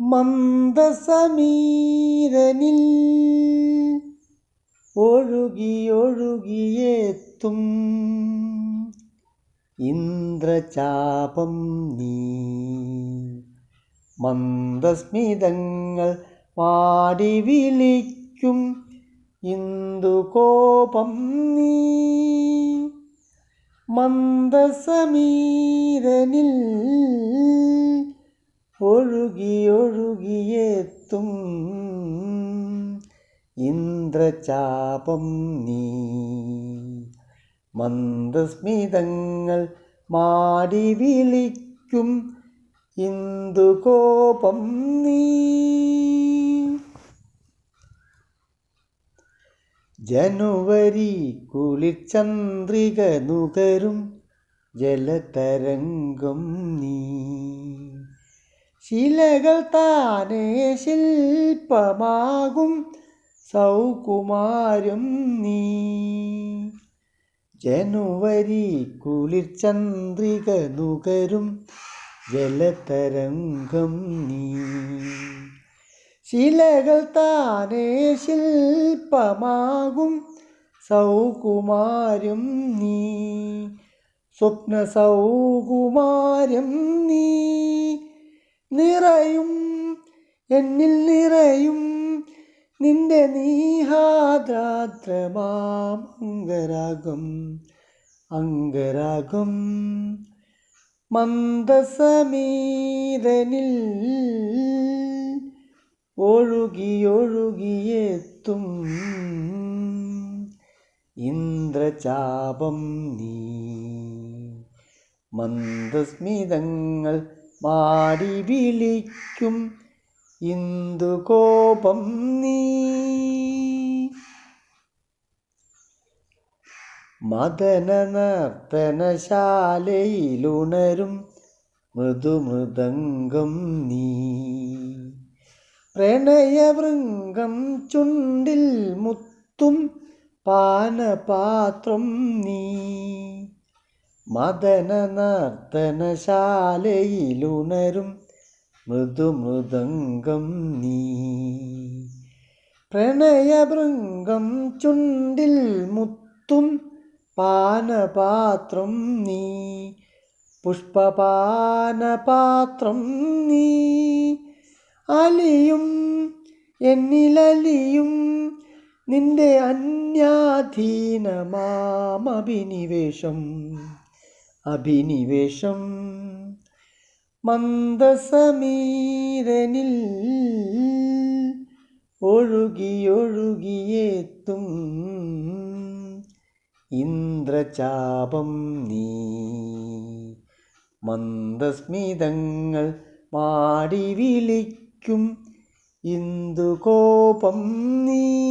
മന്ദസമീരനിൽ ഒഴുകിയൊഴുകിയെത്തും ഇന്ദ്രചാപം നീ മന്ദസ്മിതങ്ങൾ പാടി വിളിക്കും. ഇന്ദുകോപം നീ മന്ദസമീരനിൽ ഒഴുകിയൊഴുകിയെത്തും ഇന്ദ്രചാപം നീ. മന്ദസ്മിതങ്ങൾ മാടി വിളിക്കും. ഇന്ദുകോപം നീ. ജനുവരി കുളിർചന്ദ്രിക നുകരും ജലതരംഗം നീ. ശിലകൾ താനേ ശില്പമാകും സൗകുമാരും നീ. ജനുവരി കുളിർചന്ദ്രിക നുകരും ജലതരംഗം നീ. ശിലകൾ താനേ ശില്പമാകും സൗകുമാരും നീ. സ്വപ്ന സൗകുമാരം നീ. നിറയും എന്നിൽ നിറയും നിന്റെ നീഹാദ്രാദ്രമാം അംഗരാഗം അംഗരാഗം മന്ദസമീരനിൽ ഒഴുകിയൊഴുകിയെത്തും. ഇന്ദ്രചാപം നീ മന്ദസ്മിതങ്ങൾ മാടി വിളിക്കും. ഇന്ദു കോപം നീ. മദന നർത്തനശാലയിലുണരും മൃദുമൃദംഗം നീ. പ്രണയവൃംഗം ചുണ്ടിൽ മുത്തും പാനപാത്രം നീ. മദന നർത്തനശാലയിലുണരും മൃദുമൃദംഗം നീ. പ്രണയഭൃംഗം ചുണ്ടിൽ മുത്തും പാനപാത്രം നീ. പുഷ്പപാനപാത്രം നീ. അലിയും എന്നിലലിയും നിന്റെ അന്യാധീനമാം അഭിനിവേശം അഭിനിവേശം. മന്ദസമീരനിൽ ഒഴുകിയൊഴുകിയെത്തും. ഇന്ദ്രചാപം നീ. മന്ദസ്മിതങ്ങൾ മാടി വിളിക്കും. ഇന്ദുകോപം നീ.